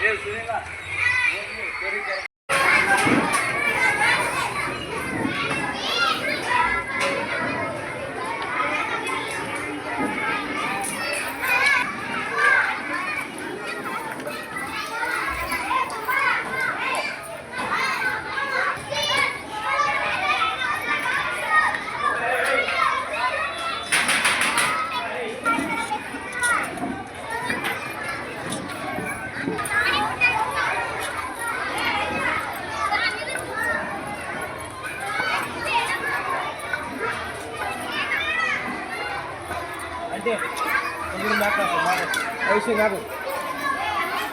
એ સુરેલા.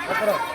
だから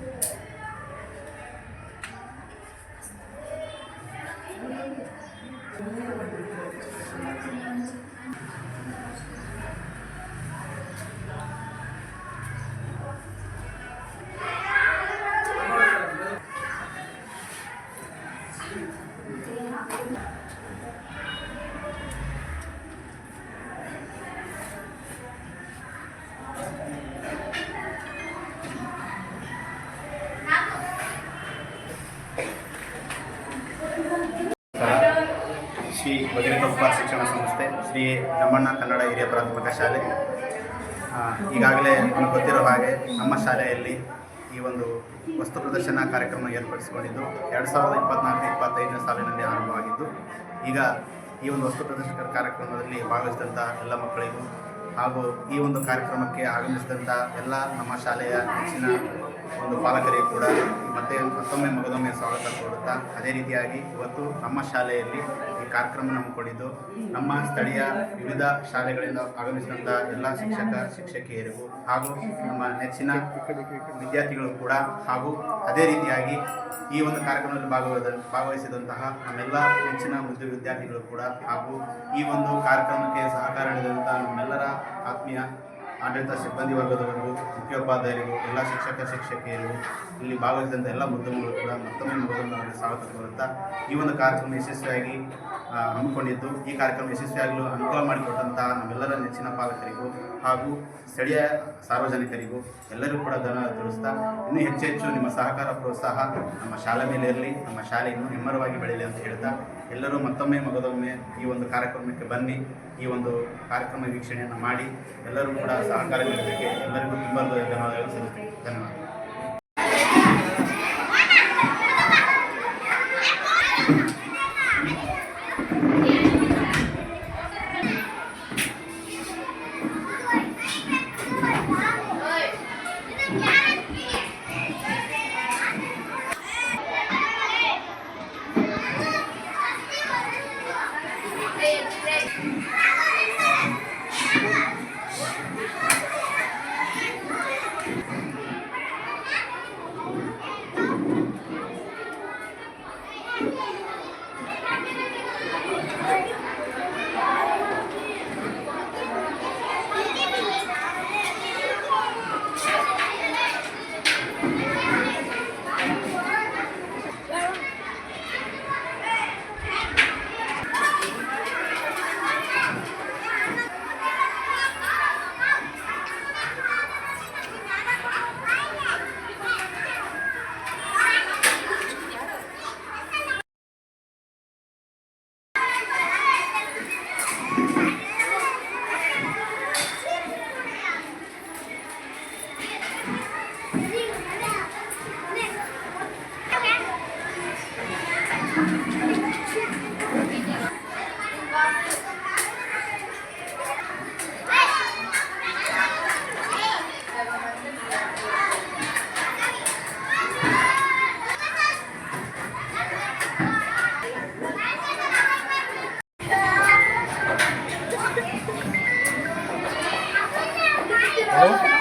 ಶಿಕ್ಷಣ ಸಂಸ್ಥೆ ಶ್ರೀ ನಮ್ಮಣ್ಣ ಕನ್ನಡ ಹಿರಿಯ ಪ್ರಾಥಮಿಕ ಶಾಲೆ. ಈಗಾಗಲೇ ನಮಗೆ ಗೊತ್ತಿರೋ ಹಾಗೆ ನಮ್ಮ ಶಾಲೆಯಲ್ಲಿ ಈ ಒಂದು ವಸ್ತು ಪ್ರದರ್ಶನ ಕಾರ್ಯಕ್ರಮ ಏರ್ಪಡಿಸಿಕೊಂಡಿದ್ದು. ಎರಡು ಸಾವಿರದ ಇಪ್ಪತ್ನಾಲ್ಕು, ಇಪ್ಪತ್ತೈದನೇ ಸಾಲಿನಲ್ಲಿ ಆರಂಭವಾಗಿದ್ದು. ಈಗ ಈ ಒಂದು ವಸ್ತು ಪ್ರದರ್ಶನ ಕಾರ್ಯಕ್ರಮದಲ್ಲಿ ಭಾಗವಹಿಸಿದಂಥ ಎಲ್ಲ ಮಕ್ಕಳಿಗೂ ಹಾಗೂ ಈ ಒಂದು ಕಾರ್ಯಕ್ರಮಕ್ಕೆ ಆಗಮಿಸಿದಂಥ ಎಲ್ಲ ನಮ್ಮ ಶಾಲೆಯ ಹೆಚ್ಚಿನ ಒಂದು ಪಾಲಕರಿಗೆ ಕೂಡ ಮತ್ತೆ ಮತ್ತೊಮ್ಮೆ ಮಗದೊಮ್ಮೆ ಸ್ವಾಗತ ಕೊಡುತ್ತಾ ಅದೇ ರೀತಿಯಾಗಿ ಇವತ್ತು ನಮ್ಮ ಶಾಲೆಯಲ್ಲಿ ಕಾರ್ಯಕ್ರಮ ಹಮ್ಮಿಕೊಂಡಿದ್ದು ನಮ್ಮ ಸ್ಥಳೀಯ ವಿವಿಧ ಶಾಲೆಗಳಿಂದ ಆಗಮಿಸಿದಂಥ ಎಲ್ಲ ಶಿಕ್ಷಕ, ಶಿಕ್ಷಕಿಯರಿಗೂ ಹಾಗೂ ನಮ್ಮ ನೆಚ್ಚಿನ ವಿದ್ಯಾರ್ಥಿಗಳು ಕೂಡ ಹಾಗೂ ಅದೇ ರೀತಿಯಾಗಿ ಈ ಒಂದು ಕಾರ್ಯಕ್ರಮದಲ್ಲಿ ಭಾಗವಹಿಸಿದ ಭಾಗವಹಿಸಿದಂತಹ ನಮ್ಮೆಲ್ಲ ನೆಚ್ಚಿನ ಮುದ್ದು ವಿದ್ಯಾರ್ಥಿಗಳು ಕೂಡ ಹಾಗೂ ಈ ಒಂದು ಕಾರ್ಯಕ್ರಮಕ್ಕೆ ಸಹಕಾರ ನೀಡಿದಂಥ ನಮ್ಮೆಲ್ಲರ ಆತ್ಮೀಯ ಆಡಳಿತ ಸಿಬ್ಬಂದಿ ವರ್ಗದವರು, ಮುಖ್ಯೋಪಾಧ್ಯಾಯರಿಗೂ, ಎಲ್ಲ ಶಿಕ್ಷಕ ಶಿಕ್ಷಕಿಯರು ಇಲ್ಲಿ ಭಾಗವಹಿಸಿದಂಥ ಎಲ್ಲ ಮುದ್ದಮಗಳು ಕೂಡ ಮತ್ತೊಮ್ಮೆ ಅವರಿಗೆ ಸ್ವಾಗತ ಕೋರುತ್ತಾ ಈ ಒಂದು ಕಾರ್ಯಕ್ರಮ ಯಶಸ್ವಿಯಾಗಿ ಹಮ್ಮಿಕೊಂಡಿದ್ದು. ಈ ಕಾರ್ಯಕ್ರಮ ಯಶಸ್ವಿಯಾಗಲು ಅನುಕೂಲ ಮಾಡಿಕೊಟ್ಟಂತಹ ನಮ್ಮೆಲ್ಲರ ನೆಚ್ಚಿನ ಪಾಲಕರಿಗೂ ಹಾಗೂ ಸ್ಥಳೀಯ ಸಾರ್ವಜನಿಕರಿಗೂ ಎಲ್ಲರಿಗೂ ಕೂಡ ಧನ ತಿಳಿಸ್ತಾ, ಇನ್ನೂ ಹೆಚ್ಚು ಹೆಚ್ಚು ನಿಮ್ಮ ಸಹಕಾರ, ಪ್ರೋತ್ಸಾಹ ನಮ್ಮ ಶಾಲೆ ಮೇಲೆ ಇರಲಿ, ನಮ್ಮ ಶಾಲೆ ಇನ್ನೂ ಹೆಮ್ಮರವಾಗಿ ಬೆಳೀಲಿ ಅಂತ ಹೇಳ್ತಾ ಎಲ್ಲರೂ ಮತ್ತೊಮ್ಮೆ ಮಗದೊಮ್ಮೆ ಈ ಒಂದು ಕಾರ್ಯಕ್ರಮಕ್ಕೆ ಬನ್ನಿ, ಈ ಒಂದು ಕಾರ್ಯಕ್ರಮ ವೀಕ್ಷಣೆಯನ್ನು ಮಾಡಿ, ಎಲ್ಲರೂ ಕೂಡ ಸಹಕಾರ ನೀಡಬೇಕು ಎಲ್ಲರಿಗೂ ತುಂಬ ಧನ್ಯವಾದಗಳು ಸಲ್ಲಿಸ್ತೀನಿ. ಧನ್ಯವಾದ ¿no?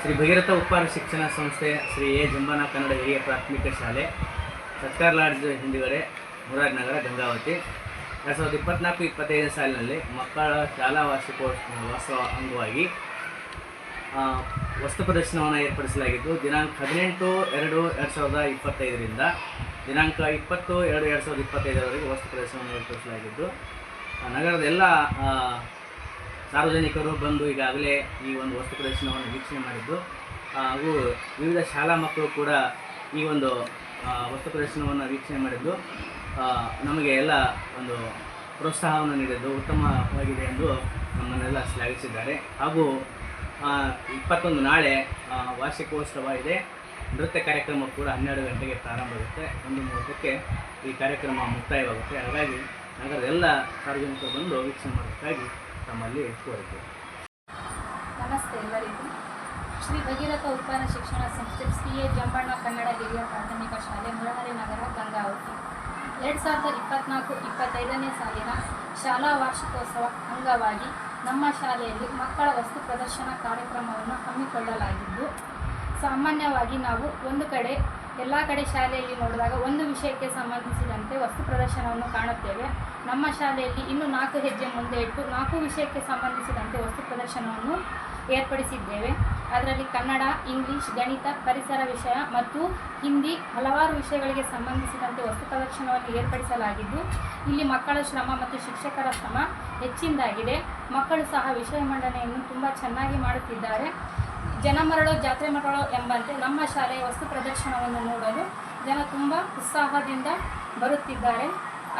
ಶ್ರೀ ಭಗೀರಥ ಉಪ್ಪಾರ ಶಿಕ್ಷಣ ಸಂಸ್ಥೆ ಶ್ರೀ ಎ. ಜಂಬಾನ ಕನ್ನಡ ಹಿರಿಯ ಪ್ರಾಥಮಿಕ ಶಾಲೆ ಸರ್ಕಾರ ಲಾಡ್ಜ್ ಹಿಂದುಗಡೆ ಮುರಾರ್ ನಗರ, ಗಂಗಾವತಿ. ಎರಡು ಸಾವಿರದ ಇಪ್ಪತ್ನಾಲ್ಕು ಇಪ್ಪತ್ತೈದು ಸಾಲಿನಲ್ಲಿ ಮಕ್ಕಳ ಶಾಲಾ ವಾರ್ಷಿಕೋತ್ಸವ ಅಂಗವಾಗಿ ವಸ್ತು ಪ್ರದರ್ಶನವನ್ನು ಏರ್ಪಡಿಸಲಾಗಿದ್ದು, ದಿನಾಂಕ ಹದಿನೆಂಟು ಎರಡು ಎರಡು ಸಾವಿರದ ಇಪ್ಪತ್ತೈದರಿಂದ ದಿನಾಂಕ ಇಪ್ಪತ್ತು ಎರಡು ಎರಡು ಸಾವಿರದ ಇಪ್ಪತ್ತೈದರವರೆಗೆ ವಸ್ತು ಪ್ರದರ್ಶನವನ್ನು ಏರ್ಪಡಿಸಲಾಗಿದ್ದು ನಗರದ ಎಲ್ಲ ಸಾರ್ವಜನಿಕರು ಬಂದು ಈಗಾಗಲೇ ಈ ಒಂದು ವಸ್ತು ಪ್ರದರ್ಶನವನ್ನು ವೀಕ್ಷಣೆ ಮಾಡಿದ್ದು, ಹಾಗೂ ವಿವಿಧ ಶಾಲಾ ಮಕ್ಕಳು ಕೂಡ ಈ ಒಂದು ವಸ್ತು ಪ್ರದರ್ಶನವನ್ನು ವೀಕ್ಷಣೆ ಮಾಡಿದ್ದು ನಮಗೆ ಎಲ್ಲ ಒಂದು ಪ್ರೋತ್ಸಾಹವನ್ನು ನೀಡಿದ್ದು, ಉತ್ತಮವಾಗಿದೆ ಎಂದು ನಮ್ಮನ್ನೆಲ್ಲ ಶ್ಲಾಘಿಸಿದ್ದಾರೆ. ಹಾಗೂ ಇಪ್ಪತ್ತೊಂದು ನಾಳೆ ವಾರ್ಷಿಕೋತ್ಸವ ಇದೆ ನೃತ್ಯ ಕಾರ್ಯಕ್ರಮ ಕೂಡ ಹನ್ನೆರಡು ಗಂಟೆಗೆ ಪ್ರಾರಂಭವಾಗುತ್ತೆ. ಒಂದು ಮೂವತ್ತಕ್ಕೆ ಈ ಕಾರ್ಯಕ್ರಮ ಮುಕ್ತಾಯವಾಗುತ್ತೆ. ಹಾಗಾಗಿ ನಗರದ ಎಲ್ಲ ಸಾರ್ವಜನಿಕರು ಬಂದು ವೀಕ್ಷಣೆ ಮಾಡಬೇಕಾಗಿ ತಮ್ಮಲ್ಲಿ ಕೋರಿಕೆ ನಮಸ್ತೆ ಎಲ್ಲರಿಗೂ. ಶ್ರೀ ಭಗೀರಥ ಉತ್ಪನ್ನ ಶಿಕ್ಷಣ ಸಂಸ್ಥೆ ಸಿ ಎ ಜಂಬಣ್ಣ ಕನ್ನಡ ಹಿರಿಯ ಪ್ರಾಥಮಿಕ ಶಾಲೆ ಮುಳಹರಿ ನಗರ, ಗಂಗಾವತಿ. ಎರಡು ಸಾವಿರದ ಇಪ್ಪತ್ನಾಲ್ಕು ಇಪ್ಪತ್ತೈದನೇ ಸಾಲಿನ ಶಾಲಾ ವಾರ್ಷಿಕೋತ್ಸವ ಅಂಗವಾಗಿ ನಮ್ಮ ಶಾಲೆಯಲ್ಲಿ ಮಕ್ಕಳ ವಸ್ತು ಪ್ರದರ್ಶನ ಕಾರ್ಯಕ್ರಮವನ್ನು ಹಮ್ಮಿಕೊಳ್ಳಲಾಗಿದ್ದು, ಸಾಮಾನ್ಯವಾಗಿ ನಾವು ಒಂದು ಕಡೆ, ಎಲ್ಲ ಕಡೆ ಶಾಲೆಯಲ್ಲಿ ನೋಡಿದಾಗ ಒಂದು ವಿಷಯಕ್ಕೆ ಸಂಬಂಧಿಸಿದಂತೆ ವಸ್ತು ಪ್ರದರ್ಶನವನ್ನು ಕಾಣುತ್ತೇವೆ. ನಮ್ಮ ಶಾಲೆಯಲ್ಲಿ ಇನ್ನು ನಾಲ್ಕು ಹೆಜ್ಜೆ ಮುಂದೆ ಇಟ್ಟು ನಾಲ್ಕು ವಿಷಯಕ್ಕೆ ಸಂಬಂಧಿಸಿದಂತೆ ವಸ್ತು ಪ್ರದರ್ಶನವನ್ನು ಏರ್ಪಡಿಸಿದ್ದೇವೆ. ಅದರಲ್ಲಿ ಕನ್ನಡ, ಇಂಗ್ಲಿಷ್, ಗಣಿತ, ಪರಿಸರ ವಿಷಯ ಮತ್ತು ಹಿಂದಿ ಹಲವಾರು ವಿಷಯಗಳಿಗೆ ಸಂಬಂಧಿಸಿದಂತೆ ವಸ್ತು ಪ್ರದರ್ಶನವನ್ನು ಏರ್ಪಡಿಸಲಾಗಿದ್ದು, ಇಲ್ಲಿ ಮಕ್ಕಳ ಶ್ರಮ ಮತ್ತು ಶಿಕ್ಷಕರ ಶ್ರಮ ಹೆಚ್ಚಿಂದಾಗಿದೆ. ಮಕ್ಕಳು ಸಹ ವಿಷಯ ಮಂಡನೆಯನ್ನು ತುಂಬ ಚೆನ್ನಾಗಿ ಮಾಡುತ್ತಿದ್ದಾರೆ. ಜನ ಮರಳೋ ಜಾತ್ರೆ ಮರಳೋ ಎಂಬಂತೆ ನಮ್ಮ ಶಾಲೆಯ ವಸ್ತು ಪ್ರದರ್ಶನವನ್ನು ನೋಡಲು ಜನ ತುಂಬ ಉತ್ಸಾಹದಿಂದ ಬರುತ್ತಿದ್ದಾರೆ.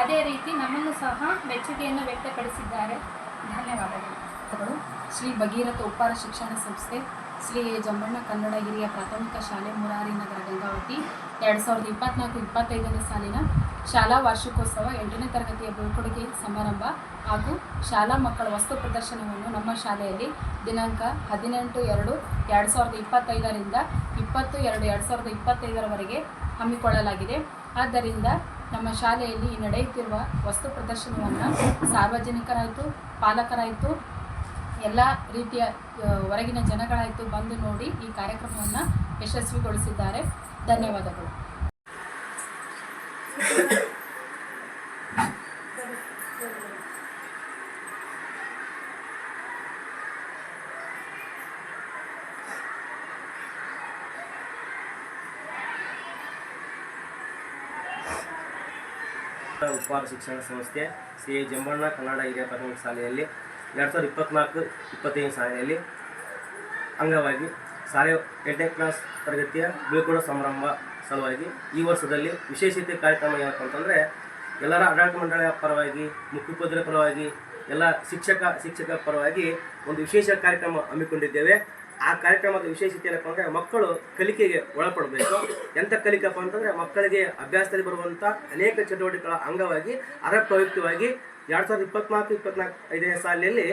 ಅದೇ ರೀತಿ ನಮ್ಮನ್ನು ಸಹ ಮೆಚ್ಚುಗೆಯನ್ನು ವ್ಯಕ್ತಪಡಿಸಿದ್ದಾರೆ. ಧನ್ಯವಾದಗಳು. ಗಳು ಶ್ರೀ ಭಗೀರಥ ಉಪ್ಪಾರ ಶಿಕ್ಷಣ ಸಂಸ್ಥೆ, ಶ್ರೀ ಜಮ್ಮಣ್ಣ ಕನ್ನಡಗಿರಿಯ ಪ್ರಾಥಮಿಕ ಶಾಲೆ ಮುರಾರಿ ನಗರ ಗಂಗಾವತಿ, ಎರಡು ಸಾವಿರದ ಇಪ್ಪತ್ನಾಲ್ಕು ಇಪ್ಪತ್ತೈದನೇ ಸಾಲಿನ ಶಾಲಾ ವಾರ್ಷಿಕೋತ್ಸವ ಎಂಟನೇ ತರಗತಿಯ ಬೀಳ್ಕೊಡುಗೆ ಸಮಾರಂಭ ಹಾಗೂ ಶಾಲಾ ಮಕ್ಕಳ ವಸ್ತು ಪ್ರದರ್ಶನವನ್ನು ನಮ್ಮ ಶಾಲೆಯಲ್ಲಿ ದಿನಾಂಕ ಹದಿನೆಂಟು ಎರಡು ಎರಡು ಸಾವಿರದ ಇಪ್ಪತ್ತೈದರಿಂದ ಇಪ್ಪತ್ತು ಎರಡು ಎರಡು ಸಾವಿರದ ಇಪ್ಪತ್ತೈದರವರೆಗೆ ಹಮ್ಮಿಕೊಳ್ಳಲಾಗಿದೆ. ಆದ್ದರಿಂದ ನಮ್ಮ ಶಾಲೆಯಲ್ಲಿ ನಡೆಯುತ್ತಿರುವ ವಸ್ತು ಪ್ರದರ್ಶನವನ್ನು ಸಾರ್ವಜನಿಕರಾಯಿತು, ಪಾಲಕರಾಯಿತು, ಎಲ್ಲ ರೀತಿಯ ಹೊರಗಿನ ಜನಗಳಾಯಿತು ಬಂದು ನೋಡಿ ಈ ಕಾರ್ಯಕ್ರಮವನ್ನು ಯಶಸ್ವಿಗೊಳಿಸಿದ್ದಾರೆ. ಧನ್ಯವಾದಗಳು. ಉಪಹಾರ ಶಿಕ್ಷಣ ಸಂಸ್ಥೆ ಶ್ರೀ ಜಂಬಣ್ಣ ಕನ್ನಡ ಹಿರಿಯ ಪ್ರಾಥಮಿಕ ಶಾಲೆಯಲ್ಲಿ ಎರಡು ಸಾವಿರದ ಇಪ್ಪತ್ತ್ನಾಲ್ಕು ಇಪ್ಪತ್ತೈದು ಸಾಲಿನಲ್ಲಿ ಅಂಗವಾಗಿ ಶಾಲೆ ಎಂಟನೇ ಕ್ಲಾಸ್ ತರಗತಿಯ ಬೀಳ್ಕೊಡೋ ಸಮಾರಂಭ ಸಲುವಾಗಿ ಈ ವರ್ಷದಲ್ಲಿ ವಿಶೇಷತೆ ಕಾರ್ಯಕ್ರಮ ಏನಪ್ಪ ಅಂತಂದರೆ ಎಲ್ಲರ ಆಡಳಿತ ಮಂಡಳಿಯ ಪರವಾಗಿ, ಮುಖ್ಯೋಪಾಧ್ಯಾಯರ ಪರವಾಗಿ, ಎಲ್ಲ ಶಿಕ್ಷಕ ಶಿಕ್ಷಕ ಪರವಾಗಿ ಒಂದು ವಿಶೇಷ ಕಾರ್ಯಕ್ರಮ ಹಮ್ಮಿಕೊಂಡಿದ್ದೇವೆ. ಆ ಕಾರ್ಯಕ್ರಮದ ವಿಶೇಷತೆ ಏನಪ್ಪ ಅಂದರೆ ಮಕ್ಕಳು ಕಲಿಕೆಗೆ ಒಳಪಡಬೇಕು. ಎಂಥ ಕಲಿಕಪ್ಪ ಅಂತಂದರೆ ಮಕ್ಕಳಿಗೆ ಅಭ್ಯಾಸದಲ್ಲಿ ಬರುವಂಥ ಅನೇಕ ಚಟುವಟಿಕೆಗಳ ಅಂಗವಾಗಿ ಅದರ ಪ್ರಯುಕ್ತವಾಗಿ ಎರಡು ಸಾವಿರದ ಇಪ್ಪತ್ನಾಲ್ಕು ಇಪ್ಪತ್ನಾಲ್ಕು ಐದನೇ ಸಾಲಿನಲ್ಲಿ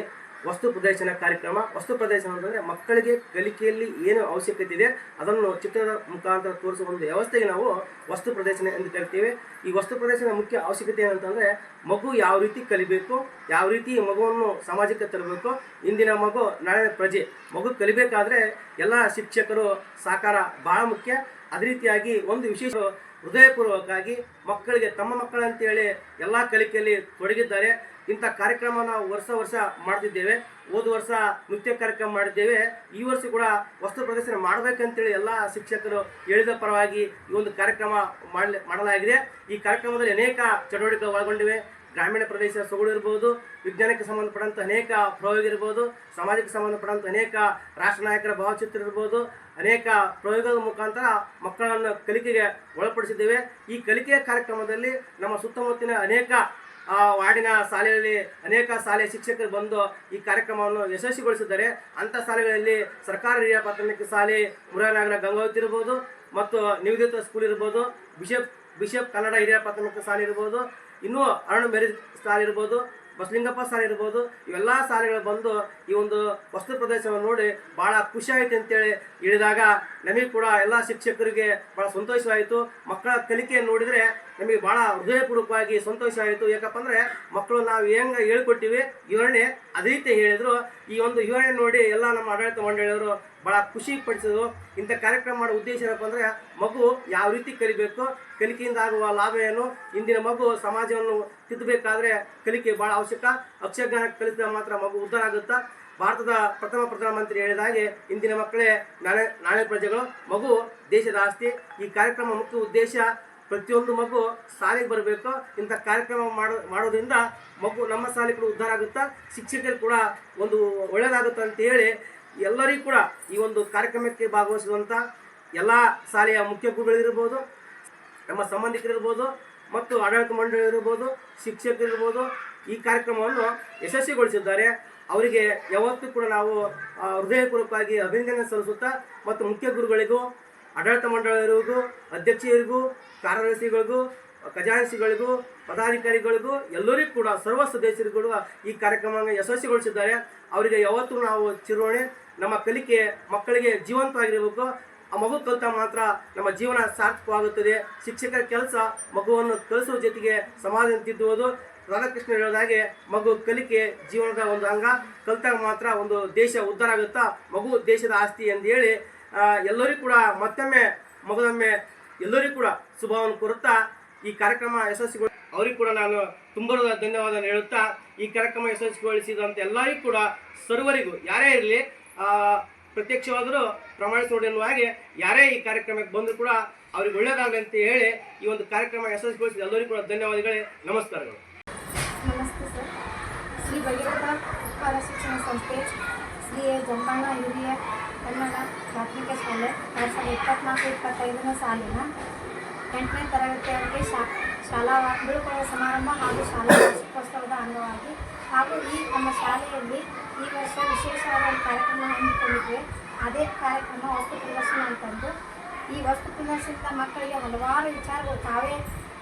ವಸ್ತು ಪ್ರದರ್ಶನ ಕಾರ್ಯಕ್ರಮ, ವಸ್ತು ಪ್ರದರ್ಶನ ಅಂತಂದರೆ ಮಕ್ಕಳಿಗೆ ಕಲಿಕೆಯಲ್ಲಿ ಏನು ಅವಶ್ಯಕತೆ ಇದೆ, ಅದನ್ನು ಚಿತ್ರದ ಮುಖಾಂತರ ತೋರಿಸುವ ಒಂದು ವ್ಯವಸ್ಥೆಗೆ ನಾವು ವಸ್ತು ಪ್ರದರ್ಶನ ಎಂದು ಕರಿತೇವೆ. ಈ ವಸ್ತು ಪ್ರದರ್ಶನ ಮುಖ್ಯ ಅವಶ್ಯಕತೆ ಏನಂತಂದರೆ ಮಗು ಯಾವ ರೀತಿ ಕಲಿಬೇಕು, ಯಾವ ರೀತಿ ಮಗುವನ್ನು ಸಮಾಜಕ್ಕೆ ತರಬೇಕು, ಇಂದಿನ ಮಗು ನಾಳೆ ಪ್ರಜೆ. ಮಗು ಕಲಿಬೇಕಾದ್ರೆ ಎಲ್ಲ ಶಿಕ್ಷಕರು ಸಹಕಾರ ಬಹಳ ಮುಖ್ಯ. ಅದೇ ರೀತಿಯಾಗಿ ಒಂದು ವಿಶೇಷ ಹೃದಯಪೂರ್ವಕವಾಗಿ ಮಕ್ಕಳಿಗೆ ತಮ್ಮ ಮಕ್ಕಳಂತೇಳಿ ಎಲ್ಲ ಕಲಿಕೆಯಲ್ಲಿ ತೊಡಗಿದ್ದಾರೆ. ಇಂಥ ಕಾರ್ಯಕ್ರಮ ನಾವು ವರ್ಷ ವರ್ಷ ಮಾಡ್ತಿದ್ದೇವೆ. ಹೋದ ವರ್ಷ ನೃತ್ಯ ಕಾರ್ಯಕ್ರಮ ಮಾಡಿದ್ದೇವೆ. ಈ ವರ್ಷ ಕೂಡ ವಸ್ತು ಪ್ರದರ್ಶನ ಮಾಡಬೇಕಂತೇಳಿ ಎಲ್ಲ ಶಿಕ್ಷಕರು ಹೇಳಿದ ಪರವಾಗಿ ಈ ಒಂದು ಕಾರ್ಯಕ್ರಮ ಮಾಡಲಿ, ಮಾಡಲಾಗಿದೆ. ಈ ಕಾರ್ಯಕ್ರಮದಲ್ಲಿ ಅನೇಕ ಚಟುವಟಿಕೆಗಳು ಒಳಗೊಂಡಿವೆ. ಗ್ರಾಮೀಣ ಪ್ರದೇಶ ಸೊಗಡು ಇರ್ಬೋದು, ವಿಜ್ಞಾನಕ್ಕೆ ಸಂಬಂಧಪಟ್ಟಂಥ ಅನೇಕ ಪ್ರಯೋಗ ಇರ್ಬೋದು, ಸಮಾಜಕ್ಕೆ ಸಂಬಂಧಪಟ್ಟಂಥ ಅನೇಕ ರಾಷ್ಟ್ರ ನಾಯಕರ ಭಾವಚಿತ್ರ ಇರ್ಬೋದು, ಅನೇಕ ಪ್ರಯೋಗದ ಮುಖಾಂತರ ಮಕ್ಕಳನ್ನು ಕಲಿಕೆಗೆ ಒಳಪಡಿಸಿದ್ದೇವೆ. ಈ ಕಲಿಕೆಯ ಕಾರ್ಯಕ್ರಮದಲ್ಲಿ ನಮ್ಮ ಸುತ್ತಮುತ್ತಿನ ಅನೇಕ ಆ ವಾರ್ಡಿನ ಶಾಲೆಯಲ್ಲಿ ಅನೇಕ ಶಾಲೆ ಶಿಕ್ಷಕರು ಬಂದು ಈ ಕಾರ್ಯಕ್ರಮವನ್ನು ಯಶಸ್ವಿಗೊಳಿಸಿದ್ದಾರೆ. ಅಂಥ ಶಾಲೆಗಳಲ್ಲಿ ಸರ್ಕಾರಿ ಹಿರಿಯ ಪ್ರಾಥಮಿಕ ಶಾಲೆ ಮುರಾನಗರ ಗಂಗಾವತಿ ಇರ್ಬೋದು ಮತ್ತು ನಿವೇದಿತ ಸ್ಕೂಲ್ ಇರ್ಬೋದು, ಬಿಷಪ್ ಬಿಷಪ್ ಕನ್ನಡ ಹಿರಿಯ ಪ್ರಾಥಮಿಕ ಶಾಲೆ ಇರ್ಬೋದು, ಇನ್ನೂ ಅರುಣ್ ಮೆರಿಜ್ ಶಾಲೆ ಇರ್ಬೋದು, ಬಸಲಿಂಗಪ್ಪ ಶಾಲೆ ಇರ್ಬೋದು, ಇವೆಲ್ಲ ಶಾಲೆಗಳು ಬಂದು ಈ ಒಂದು ವಸ್ತು ಪ್ರದರ್ಶನವನ್ನು ನೋಡಿ ಭಾಳ ಖುಷಿ ಆಯಿತು ಅಂತೇಳಿ ಹೇಳಿದಾಗ ನಮಗೆ ಕೂಡ ಎಲ್ಲ ಶಿಕ್ಷಕರಿಗೆ ಭಾಳ ಸಂತೋಷವಾಯಿತು. ಮಕ್ಕಳ ಕಲಿಕೆಯನ್ನು ನೋಡಿದರೆ ನಮಗೆ ಭಾಳ ಹೃದಯಪೂರ್ವಕವಾಗಿ ಸಂತೋಷ ಆಯಿತು. ಯಾಕಪ್ಪ ಅಂದರೆ ಮಕ್ಕಳು ನಾವು ಹೆಂಗೆ ಹೇಳ್ಕೊಟ್ಟಿವಿ? ವಿವರಣೆ ಅದೇ ರೀತಿ ಹೇಳಿದರು. ಈ ಒಂದು ವಿವರಣೆ ನೋಡಿ ಎಲ್ಲ ನಮ್ಮ ಆಡಳಿತ ಮಂಡಳಿಯವರು ಭಾಳ ಖುಷಿ ಪಡಿಸಿದ್ರು. ಇಂಥ ಕಾರ್ಯಕ್ರಮ ಮಾಡೋ ಉದ್ದೇಶ ಏನಪ್ಪ ಅಂದರೆ ಮಗು ಯಾವ ರೀತಿ ಕಲಿಬೇಕು, ಕಲಿಕೆಯಿಂದ ಆಗುವ ಲಾಭ ಏನು, ಇಂದಿನ ಮಗು ಸಮಾಜವನ್ನು ತಿದ್ದಬೇಕಾದ್ರೆ ಕಲಿಕೆ ಭಾಳ ಅವಶ್ಯಕ. ಅಕ್ಷರಜ್ಞಾನ ಕಲಿಸಿದ ಮಾತ್ರ ಮಗು ಉದ್ಧಾರ ಆಗುತ್ತಾ? ಭಾರತದ ಪ್ರಥಮ ಪ್ರಧಾನಮಂತ್ರಿ ಹೇಳಿದ ಹಾಗೆ ಇಂದಿನ ಮಕ್ಕಳೇ ನಾಳೆ ನಾಳೆ ಪ್ರಜೆಗಳು ಮಗು ದೇಶದ ಆಸ್ತಿ. ಈ ಕಾರ್ಯಕ್ರಮ ಮುಖ್ಯ ಉದ್ದೇಶ ಪ್ರತಿಯೊಂದು ಮಗು ಶಾಲೆಗೆ ಬರಬೇಕು, ಇಂಥ ಕಾರ್ಯಕ್ರಮ ಮಾಡೋ ಮಾಡೋದ್ರಿಂದ ಮಗು ನಮ್ಮ ಶಾಲೆ ಕೂಡ ಉದ್ಧಾರ ಆಗುತ್ತಾ, ಶಿಕ್ಷಕರು ಕೂಡ ಒಂದು ಒಳ್ಳೆಯದಾಗುತ್ತೆ ಅಂತ ಹೇಳಿ ಎಲ್ಲರಿಗೂ ಕೂಡ ಈ ಒಂದು ಕಾರ್ಯಕ್ರಮಕ್ಕೆ ಭಾಗವಹಿಸುವಂಥ ಎಲ್ಲ ಶಾಲೆಯ ಮುಖ್ಯ ಗುರುಗಳಿರ್ಬೋದು ನಮ್ಮ ಸಂಬಂಧಿಕರಿರ್ಬೋದು ಮತ್ತು ಆಡಳಿತ ಮಂಡಳಿ ಇರ್ಬೋದು ಶಿಕ್ಷಕರಿರ್ಬೋದು ಈ ಕಾರ್ಯಕ್ರಮವನ್ನು ಯಶಸ್ವಿಗೊಳಿಸಿದ್ದಾರೆ. ಅವರಿಗೆ ಯಾವತ್ತೂ ಕೂಡ ನಾವು ಹೃದಯಪೂರ್ವಕವಾಗಿ ಅಭಿನಂದನೆ ಸಲ್ಲಿಸುತ್ತಾ ಮತ್ತು ಮುಖ್ಯ ಗುರುಗಳಿಗೂ ಆಡಳಿತ ಮಂಡಳಿಯವರಿಗೂ, ಅಧ್ಯಕ್ಷರಿಗೂ, ಕಾರ್ಯದರ್ಶಿಗಳಿಗೂ ಖಜಾನ್ಸಿಗಳಿಗೂ ಪದಾಧಿಕಾರಿಗಳಿಗೂ, ಎಲ್ಲರಿಗೂ ಕೂಡ ಸರ್ವ ಸದಸ್ಯರುಗಳು ಈ ಕಾರ್ಯಕ್ರಮವನ್ನು ಯಶಸ್ವಿಗೊಳಿಸಿದ್ದಾರೆ. ಅವರಿಗೆ ಯಾವತ್ತೂ ನಾವು ಚಿರೋಣೆ, ನಮ್ಮ ಕಲಿಕೆ ಮಕ್ಕಳಿಗೆ ಜೀವಂತವಾಗಿರಬೇಕು. ಆ ಮಗು ಕಲಿತ ಮಾತ್ರ ನಮ್ಮ ಜೀವನ ಸಾರ್ಥಕವಾಗುತ್ತದೆ. ಶಿಕ್ಷಕರ ಕೆಲಸ ಮಗುವನ್ನು ಕಲಿಸುವ ಜೊತೆಗೆ ಸಮಾಜ ತಿದ್ದುವುದು. ರಾಧಾಕೃಷ್ಣ ಹೇಳಿದ ಹಾಗೆ ಮಗು ಕಲಿಕೆ ಜೀವನದ ಒಂದು ಅಂಗ. ಕಲಿತಾಗ ಮಾತ್ರ ಒಂದು ದೇಶ ಉದ್ಧಾರ ಆಗುತ್ತಾ ಮಗು ದೇಶದ ಆಸ್ತಿ ಎಂದು ಹೇಳಿ ಎಲ್ಲರಿಗೂ ಕೂಡ ಮತ್ತೊಮ್ಮೆ ಮಗದೊಮ್ಮೆ ಎಲ್ಲರಿಗೂ ಕೂಡ ಶುಭವನ್ನು ಕೋರುತ್ತಾ ಈ ಕಾರ್ಯಕ್ರಮ ಯಶಸ್ವಿಗೊಳ ಅವರಿಗೂ ಕೂಡ ನಾನು ತುಂಬ ಧನ್ಯವಾದ ಹೇಳುತ್ತಾ ಈ ಕಾರ್ಯಕ್ರಮ ಯಶಸ್ವಿಗೊಳಿಸಿದಂಥ ಎಲ್ಲರಿಗೂ ಕೂಡ ಸರ್ವರಿಗೂ, ಯಾರೇ ಇರಲಿ ಪ್ರತ್ಯಕ್ಷವಾದರೂ ಪ್ರಮಾಣಿಸಿ ನೋಡಿ ಎನ್ನುವ ಹಾಗೆ ಯಾರೇ ಈ ಕಾರ್ಯಕ್ರಮಕ್ಕೆ ಬಂದರೂ ಕೂಡ ಅವ್ರಿಗೆ ಒಳ್ಳೆಯದಾಗಲಿ ಅಂತ ಹೇಳಿ ಈ ಒಂದು ಕಾರ್ಯಕ್ರಮ ಯಶಸ್ವಿಗೊಳಿಸಿದ ಎಲ್ಲರಿಗೂ ಕೂಡ ಧನ್ಯವಾದಗಳೇ, ನಮಸ್ಕಾರಗಳು. ನಮಸ್ತೆ ಸರ್. ಶ್ರೀ ಭಗೀರಥ ಶಿಕ್ಷಣ ಸಂಸ್ಥೆ, ಶ್ರೀ ಜಮ್ಮಣ್ಣ ಹಿರಿಯ ಕನ್ನಡ ಪ್ರಾಥಮಿಕ ಶಾಲೆ, ಎರಡು ಸಾವಿರದ ಇಪ್ಪತ್ನಾಲ್ಕು, ಇಪ್ಪತ್ತೈದನೇ ಸಾಲಿನ ಎಂಟನೇ ತರಗತಿಯವರಿಗೆ ಶಾ, ಶಾಲಾ ವಾ- ಬೀಳ್ಕೊಡುವ ಸಮಾರಂಭ ಹಾಗೂ ಶಾಲಾ ವಾರ್ಷಿಕೋತ್ಸವದ ಅಂಗವಾಗಿ ಹಾಗೂ ಈ ನಮ್ಮ ಶಾಲೆಯಲ್ಲಿ ಈ ವರ್ಷ ವಿಶೇಷವಾದ ಒಂದು ಕಾರ್ಯಕ್ರಮ ಹಮ್ಮಿಕೊಂಡಿದ್ವಿ ಅದೇ ಕಾರ್ಯಕ್ರಮ ವಸ್ತು ಪ್ರದರ್ಶನ ಅಂತಂದು ಈ ವಸ್ತು ಪ್ರದರ್ಶನದ ಮಕ್ಕಳಿಗೆ ಹಲವಾರು ವಿಚಾರಗಳು ತಾವೇ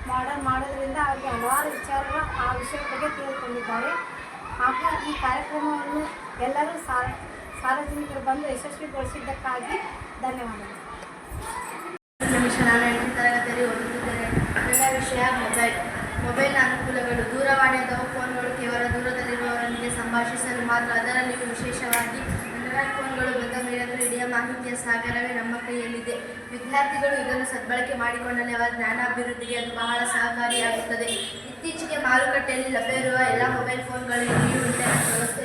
ಮಾಡರ್ನ್ ಮಾಡೋದ್ರಿಂದ ಅವರಿಗೆ ಹಲವಾರು ವಿಚಾರಗಳು ಆ ವಿಷಯದ ಬಗ್ಗೆ ತಿಳಿದುಕೊಂಡಿದ್ದಾರೆ. ಹಾಗೂ ಈ ಕಾರ್ಯಕ್ರಮವನ್ನು ಎಲ್ಲರೂ ಸಾರ್ ಸಾರ್ವಜನಿಕರು ಬಂದು ಯಶಸ್ವಿಗೊಳಿಸಿದ್ದಕ್ಕಾಗಿ ಧನ್ಯವಾದಗಳು. ವಿಷಯ ಮೊಬೈಲ್. ಮೊಬೈಲ್ನ ಅನುಕೂಲಗಳು ದೂರವಾಣಿ ಅಥವಾ ಫೋನ್ಗಳು ಕೇವಲ ದೂರದಲ್ಲಿರುವವರೊಂದಿಗೆ ಸಂಭಾಷಿಸಲು ಮಾತ್ರ ಅದರಲ್ಲಿಯೂ ವಿಶೇಷವಾಗಿ ಆಂಡ್ರಾಯ್ಡ್ ಫೋನ್ಗಳು ಬಂದ ಮೇಲಂತೂ ಇಡೀ ಮಾಹಿತಿಯ ಸಾಗರವೇ ನಮ್ಮ ಕೈಯಲ್ಲಿದೆ. ವಿದ್ಯಾರ್ಥಿಗಳು ಇದನ್ನು ಸದ್ಬಳಕೆ ಮಾಡಿಕೊಂಡಲ್ಲಿ ಅವರ ಜ್ಞಾನಾಭಿವೃದ್ಧಿಗೆ ಅದು ಬಹಳ ಸಹಕಾರಿಯಾಗುತ್ತದೆ. ಇತ್ತೀಚೆಗೆ ಮಾರುಕಟ್ಟೆಯಲ್ಲಿ ಲಭ್ಯವಿರುವ ಎಲ್ಲ ಮೊಬೈಲ್ ಇಂಟರ್ನೆಟ್ ವ್ಯವಸ್ಥೆ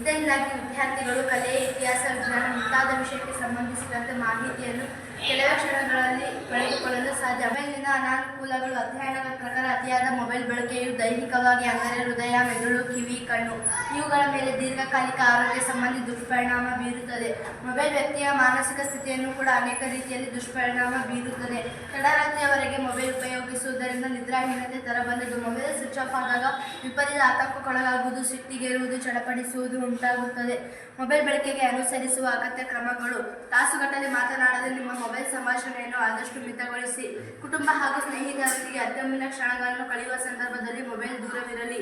ಇದರಿಂದಾಗಿ ವಿದ್ಯಾರ್ಥಿಗಳು ಕಲೆ ಇತಿಹಾಸ ವಿಜ್ಞಾನ ಮುಂತಾದ ವಿಷಯಕ್ಕೆ ಸಂಬಂಧಿಸಿದಂತೆ ಮಾಹಿತಿಯನ್ನು ಕೆಲವೇ ಕ್ಷಣಗಳಲ್ಲಿ ಪಡೆದುಕೊಳ್ಳಲು ಸಾಧ್ಯ. ಮೊಬೈಲಿನ ಅನಾನುಕೂಲಗಳು ಅಧ್ಯಯನಗಳ ಪ್ರಕಾರ ಅತಿಯಾದ ಮೊಬೈಲ್ ಬಳಕೆಯು ದೈಹಿಕವಾಗಿ ಅಂದರೆ ಹೃದಯ, ಮೆದುಳು, ಕಿವಿ, ಕಣ್ಣು ಇವುಗಳ ಮೇಲೆ ದೀರ್ಘಕಾಲಿಕ ಆರೋಗ್ಯ ಸಂಬಂಧಿ ದುಷ್ಪರಿಣಾಮ ಬೀರುತ್ತದೆ. ಮೊಬೈಲ್ ವ್ಯಕ್ತಿಯ ಮಾನಸಿಕ ಸ್ಥಿತಿಯನ್ನು ಕೂಡ ಅನೇಕ ರೀತಿಯಲ್ಲಿ ದುಷ್ಪರಿಣಾಮ ಬೀರುತ್ತದೆ. ತಡರಾತ್ರಿಯವರೆಗೆ ಮೊಬೈಲ್ ಉಪಯೋಗಿಸುವುದರಿಂದ ನಿದ್ರಾಹೀನತೆ ತರಬಂದದ್ದು ಮೊಬೈಲ್ ಸ್ವಿಚ್ ಆಫ್ ಆದಾಗ ವಿಪರೀತ ಆತಂಕಕ್ಕೊಳಗಾಗುವುದು, ಸಿಟ್ಟಿಗೇರುವುದು, ಚಡಪಡಿಸುವುದು ಉಂಟಾಗುತ್ತದೆ. ಮೊಬೈಲ್ ಬಳಕೆಗೆ ಅನುಸರಿಸುವ ಅಗತ್ಯ ಕ್ರಮಗಳು. ತಾಸುಗಟ್ಟಲೆ ಮಾತನಾಡಲು ನಿಮ್ಮ ಮೊಬೈಲ್ ಸಂಭಾಷಣೆಯನ್ನು ಆದಷ್ಟು ಮಿತಗೊಳಿಸಿ. ಕುಟುಂಬ ಹಾಗೂ ಸ್ನೇಹಿತರೊಂದಿಗೆ ಅತ್ಯಮೂಲ್ಯ ಕ್ಷಣಗಳನ್ನು ಕಳೆಯುವ ಸಂದರ್ಭದಲ್ಲಿ ಮೊಬೈಲ್ ದೂರವಿರಲಿ.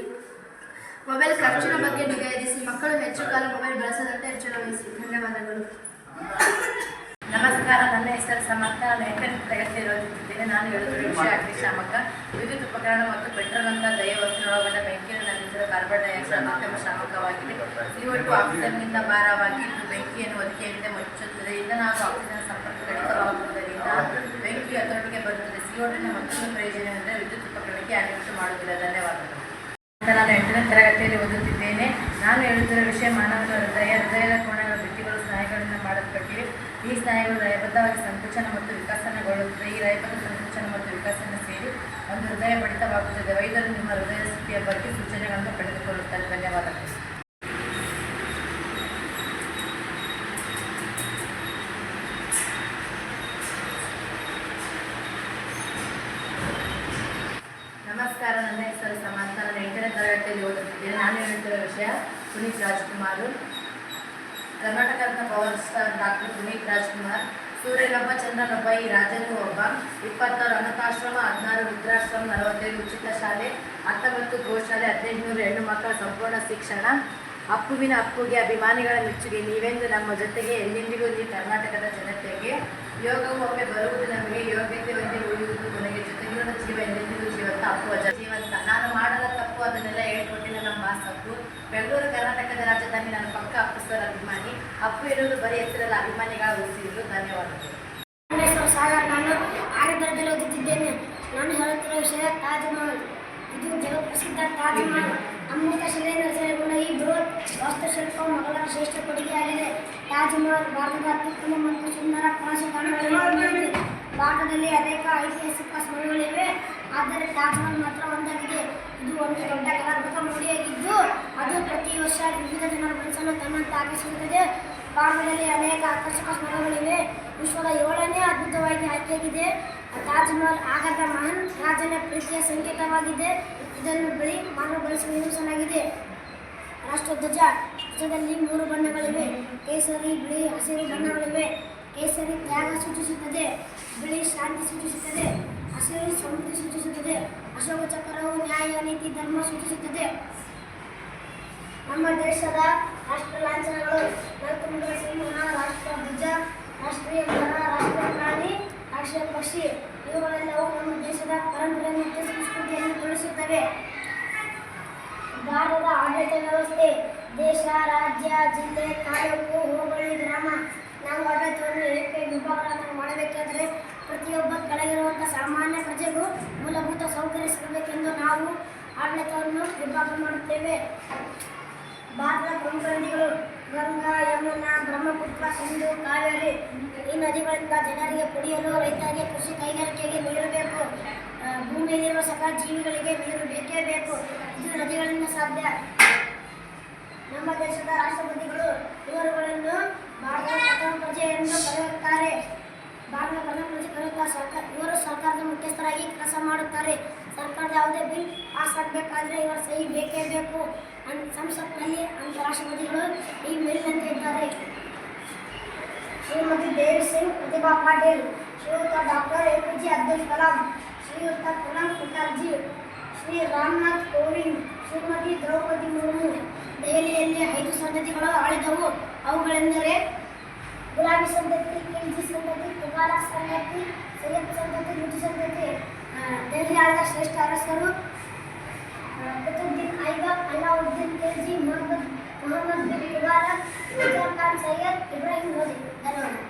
ಮೊಬೈಲ್ ಖರ್ಚಿನ ಬಗ್ಗೆ ನಿಗಾ ಇರಿಸಿ ಮಕ್ಕಳು ಹೆಚ್ಚು ಕಾಲ ಮೊಬೈಲ್ ಬಳಸದಂತೆ ಎಚ್ಚರ ವಹಿಸಿ ಧನ್ಯವಾದಗಳು. ನಮಸ್ಕಾರ. ನನ್ನ ಹೆಸರು ಸಮರ್ಥ. ಎಂಟನೇ ತರಗತಿಯಲ್ಲಿ ಓದುತ್ತಿದ್ದೇನೆ ನಾನು ಹೇಳುತ್ತಿರುವ ವಿಷಯ ಅಗ್ನಿಶಾಮಕ ವಿದ್ಯುತ್ ಉಪಕರಣ ಮತ್ತು ಪೆಟ್ರೋಲ್ ಅಂತ ದಯ ವಸ್ತುಗಳೊಳಗೊಂಡ ಬೆಂಕಿಯನ್ನು ನಂದಿಸಿದ ಕಾರ್ಬನ್ ಡೈಆಕ್ಸೈಡ್ ಅತ್ಯಂತ ಶಾಮಕವಾಗಿದೆ ಈ ಒಟ್ಟು ಆಕ್ಸಿಜನ್ನಿಂದ ಭಾರವಾಗಿ ಇದು ಬೆಂಕಿಯನ್ನು ಹೊದಿಕೆಯಿಂದ ಮುಚ್ಚುತ್ತದೆ. ಇಂಧನ ಆಕ್ಸಿಜನ್ ಸಂಪರ್ಕ ಬೆಂಕಿ ಹತೋಟಿಗೆ ಬರುತ್ತದೆ ಸಿಒಟಿನ ಮತ್ತೊಂದು ಪ್ರಯೋಜನವೆಂದರೆ ವಿದ್ಯುತ್ ಉಪಕರಣಕ್ಕೆ ಹಾನಿಯುಂಟು ಮಾಡುವುದಿಲ್ಲ ಧನ್ಯವಾದಗಳು ನಾನು ಎಂಟನೇ ತರಗತಿಯಲ್ಲಿ ಓದುತ್ತಿದ್ದೇನೆ ನಾನು ಹೇಳುತ್ತಿರುವ ವಿಷಯ ಮಾನವನ ಹೃದಯ ಹೃದಯದ ಕೋಣಗಳ ಭಿತ್ತಿಗಳು ಸ್ನಾಯುಗಳಿಂದ ಮಾಡಲ್ಪಟ್ಟಿವೆ ಈ ಸ್ನಾಯುಗಳು ಲಯಬದ್ಧವಾಗಿ ಸಂಕುಚನ ಮತ್ತು ವಿಕಸನಗೊಳ್ಳುತ್ತದೆ ಈ ಲಯಬದ್ಧ ಸಂಕುಚನ ಮತ್ತು ವಿಕಸನ ಸೇರಿ ಒಂದು ಹೃದಯ ಬಡಿತವಾಗುತ್ತದೆ ವೈದ್ಯರು ನಿಮ್ಮ ಹೃದಯ ಸ್ಥಿತಿಯ ಬಗ್ಗೆ ಸೂಚನೆಗಳನ್ನು ಪಡೆದುಕೊಳ್ಳುತ್ತಾರೆ ಧನ್ಯವಾದಗಳು ನಮಸ್ಕಾರ ನನ್ನ ಹೆಸರು ಸಮಂತ ನಾನು ಎಂಟನೇ ತರಗತಿಯಲ್ಲಿ ಓದುತ್ತಿದ್ದೇನೆ ನಾನು ಹೇಳುತ್ತಿರುವ ವಿಷಯ Puneeth Rajkumar. Karnataka Ratna power star doctor Puneeth Rajkumar ಸೂರ್ಯನೊಬ್ಬ ಚಂದ್ರನೊಬ್ಬ ಈ ರಾಜನು ಒಬ್ಬ. ಇಪ್ಪತ್ತಾರು ಅನಾಥಾಶ್ರಮ ಹದಿನಾರು ವೃದ್ಧಾಶ್ರಮ, ನಲವತ್ತೈದು ಉಚಿತ ಶಾಲೆ, ಹತ್ತೊಂಬತ್ತು ಗೋಶಾಲೆ, ಹದಿನೆಂಟುನೂರು ಹೆಣ್ಣು ಮಕ್ಕಳ ಸಂಪೂರ್ಣ ಶಿಕ್ಷಣ. ಅಪ್ಪುವಿನ ಅಪ್ಪುಗೆ ಅಭಿಮಾನಿಗಳ ಮೆಚ್ಚುಗೆ ನೀವೆಂದು ನಮ್ಮ ಜೊತೆಗೆ ಎಲ್ಲೆಂದಿಗೂ ಈ ಕರ್ನಾಟಕದ ಜನತೆಗೆ ಯೋಗವು ಒಮ್ಮೆ ಬರುವುದು ನಮಗೆ ಯೋಗ್ಯತೆ ಒಂದೇ ಉಳಿಯುವುದು ಕೊನೆಗೆ ಜೊತೆಗಿನ ಜೀವ ಎಂದೆಂದಿಗೂ ಜೀವಂತ ಅಪ್ಪು ಅಜ ಜೀವಂತ. ನಾನು ಮಾಡದ ತಪ್ಪು ಅದನ್ನೆಲ್ಲ ಹೇಳ್ಕೊಟ್ಟಿಲ್ಲ, ನಮ್ಮ ಅಪ್ಪು ಬೆಂಗಳೂರು, ಕರ್ನಾಟಕದ ರಾಜಧಾನಿ ನಾನು ಪಕ್ಕ ಅಪ್ಪು ಸರ್ ಅಭಿಮಾನಿ. ಅಪ್ಪು ಇರೋದು ಬರೀ ಹೆಸರಲ್ಲ ಅಭಿಮಾನಿಗಳ ಉಳಿಸಿದ್ರು ಧನ್ಯವಾದಗಳು. ಸಾಗರ್ ನಾನು ಆರನೇ ತರಗತಿಯಲ್ಲಿ ಓದುತ್ತಿದ್ದೇನೆ. ನಾನು ಹೇಳುತ್ತಿರುವ ವಿಷಯ ತಾಜ್ಮಹಲ್ ಇದು ಜಗತ್ಪ್ರಸಿದ್ಧ ತಾಜ್ ಮಹಲ್. ಅಮೃತ ಶಿಲೆಯಿಂದ ರಚನೆಗೊಂಡ ಈ ಬೃಹತ್ ವಾಸ್ತುಶಿಲ್ಪ ಮೊದಲ ಶ್ರೇಷ್ಠ ಕೊಡುಗೆಯಾಗಿದೆ ತಾಜ್ಮಹಲ್ ಭಾರತದ ಅತ್ಯುತ್ತಮ ಮತ್ತು ಸುಂದರ ಪ್ರವಾಸಿ ತಾಣಗಳಲ್ಲಿ ಭಾರತದಲ್ಲಿ ಅನೇಕ ಐತಿಹಾಸಿಕ ಸ್ಥಳಗಳಿವೆ ಆದರೆ ತಾಜ್ಮಹಲ್ ಮಾತ್ರ ಒಂದಾಗಿದೆ. ಇದು ಒಂದು ದೊಡ್ಡ ಕಲಾತ್ಮಕ ಮೌಲ್ಯವಾಗಿದ್ದು ಅದು ಪ್ರತಿ ವರ್ಷ ವಿವಿಧ ಜನರ ಮನಸ್ಸನ್ನು ತನ್ನಂತೆ ಆಕರ್ಷಿಸುತ್ತದೆ. ಭಾರತದಲ್ಲಿ ಅನೇಕ ಆಕರ್ಷಕ ಸ್ಥಳಗಳಿವೆ ವಿಶ್ವದ ಏಳನೇ ಅದ್ಭುತವಾಗಿ ಆಯ್ಕೆಯಾಗಿದೆ. ತಾಜ್ಮಹಲ್ ಆಗದ ಮಹಾನ್ ರಾಜನ ಪ್ರೀತಿಯ ಸಂಕೇತವಾಗಿದೆ. ಇದನ್ನು ಬಿಳಿ ಮಾನವ ಚೆನ್ನಾಗಿದೆ ನಿರ್ಮಿಸಲಾಗಿದೆ ರಾಷ್ಟ್ರಧ್ವಜ ಧ್ವಜದಲ್ಲಿ ಮೂರು ಬಣ್ಣಗಳಿವೆ. ಕೇಸರಿ, ಬಿಳಿ, ಹಸಿರು ಬಣ್ಣಗಳಿವೆ. ಕೇಸರಿ ತ್ಯಾಗ ಸೂಚಿಸುತ್ತದೆ. ಬಿಳಿ ಶಾಂತಿ ಸೂಚಿಸುತ್ತದೆ. ಹಸಿರು ಸಮೃದ್ಧಿ ಸೂಚಿಸುತ್ತದೆ. ಅಶೋಕ ಚಕ್ರವು ನ್ಯಾಯ, ನೀತಿ, ಧರ್ಮ ಸೂಚಿಸುತ್ತದೆ. ನಮ್ಮ ದೇಶದ ರಾಷ್ಟ್ರ ಲಾಂಛನಗಳು. ಸಿಂಹ, ರಾಷ್ಟ್ರ ಧ್ವಜ, ರಾಷ್ಟ್ರೀಯ ಮರ ರಾಷ್ಟ್ರ ಪ್ರಾಣಿ ರಾಷ್ಟ್ರೀಯ ಪಕ್ಷಿ ಇವುಗಳೆಲ್ಲವೂ ನಮ್ಮ ದೇಶದ ಪರಂಪರೆ ಮತ್ತು ಸಂಸ್ಕೃತಿಯನ್ನು ತಿಳಿಸುತ್ತವೆ. ಭಾರತದ ಆಡಳಿತ ವ್ಯವಸ್ಥೆ, ದೇಶ, ರಾಜ್ಯ, ಜಿಲ್ಲೆ, ತಾಲೂಕು, ಹೋಬಳಿ, ಗ್ರಾಮ, ನಾವು ಆಡಳಿತವನ್ನು ಏಕೆ ವಿಭಾಗಗಳನ್ನು ಮಾಡಬೇಕಾದರೆ ಪ್ರತಿಯೊಬ್ಬ ಕೆಳಗಿರುವಂಥ ಸಾಮಾನ್ಯ ಪ್ರಜೆಗೂ ಮೂಲಭೂತ ಸೌಕರ್ಯ ಸಿಗಬೇಕೆಂದು ನಾವು ಆಡಳಿತವನ್ನು ವಿಭಾಗ ಮಾಡುತ್ತೇವೆ. ಭಾರತದ ಪ್ರಮುಖ ನದಿಗಳು ಗಂಗಾ, ಯಮುನಾ ಬ್ರಹ್ಮಪುತ್ರ ಸಿಂಧು, ಕಾವೇರಿ. ಈ ನದಿಗಳಿಂದ ಜನರಿಗೆ ಕುಡಿಯಲು, ರೈತರಿಗೆ ಕೃಷಿ ಕೈಗಾರಿಕೆಗೆ ನೀರು ಬೇಕು ಭೂಮಿಯಲ್ಲಿರುವ ಸಕಲ ಜೀವಿಗಳಿಗೆ ನೀರು ಬೇಕೇ ಬೇಕು. ಇದು ನದಿಗಳಿಂದ ಸಾಧ್ಯ. ನಮ್ಮ ದೇಶದ ರಾಷ್ಟ್ರಪತಿಗಳು ಇವರುಗಳನ್ನು ಪ್ರಥಮ ಪ್ರಜೆ ಎಂದು ಕರೆಯುತ್ತಾರೆ. ಪ್ರಥಮ ಪ್ರಜೆ ಕರೆಯುತ್ತಾ ಸರ್ಕಾರ ಇವರು ಸರ್ಕಾರದ ಮುಖ್ಯಸ್ಥರಾಗಿ ಕೆಲಸ ಮಾಡುತ್ತಾರೆ. ಸರ್ಕಾರದ ಯಾವುದೇ ಬಿಲ್ ಪಾಸ್ ಆಗಬೇಕಾದ್ರೆ ಇವರ ಸಹಿ ಬೇಕೇ ಬೇಕು. ಸಂಸತ್ನಲ್ಲಿ ಅಂತ ರಾಷ್ಟ್ರಪತಿಗಳು ಈ ಮೇಲಿನಂತೆ ಇದ್ದಾರೆ ಶ್ರೀಮತಿ ದೇವಿ Singh Pratibha Patil Shriyut doctor A P J Abdul Kalam Shriyut Pranab Mukherjee Shri Ramnath Kovind Shrimati Draupadi Murmu ದೆಹಲಿಯಲ್ಲಿ ಐದು ಸಂತತಿಗಳು ಆಳಿದವು ಅವುಗಳೆಂದರೆ ಗುಲಾಬಿ ಸಂತತಿ ಕಿಲ್ಜಿ ಸಂತತಿ ತುಗಾಲಕ್ ಸಂತತಿ ಸೈಯದ್ ಸಂತತಿ ಮುಜಿ ಸಂತತಿ ಆ, ದೆಹಲಿ ಆಳಿದ ಶ್ರೇಷ್ಠ ಅರಸರು तो कुतुबुद्दीन अलाउद्दीन खिलजी मोहम्मद मोहम्मद बिन मुबारक खान सैयद इब्राहिम लोधी धन्यवाद।